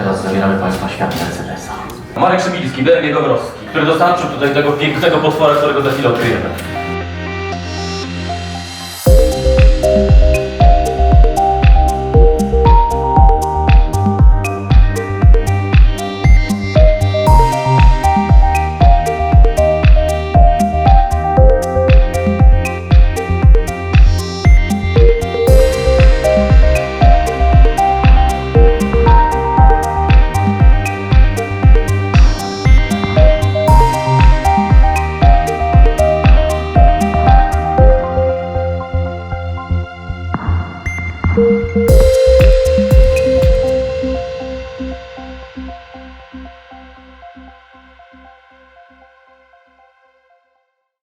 Teraz zabieramy Państwa świat Mercedesa. Marek Szybilski, BM Gorowski, który dostarczył tutaj tego pięknego potwora, którego za chwilę odkryjemy. Música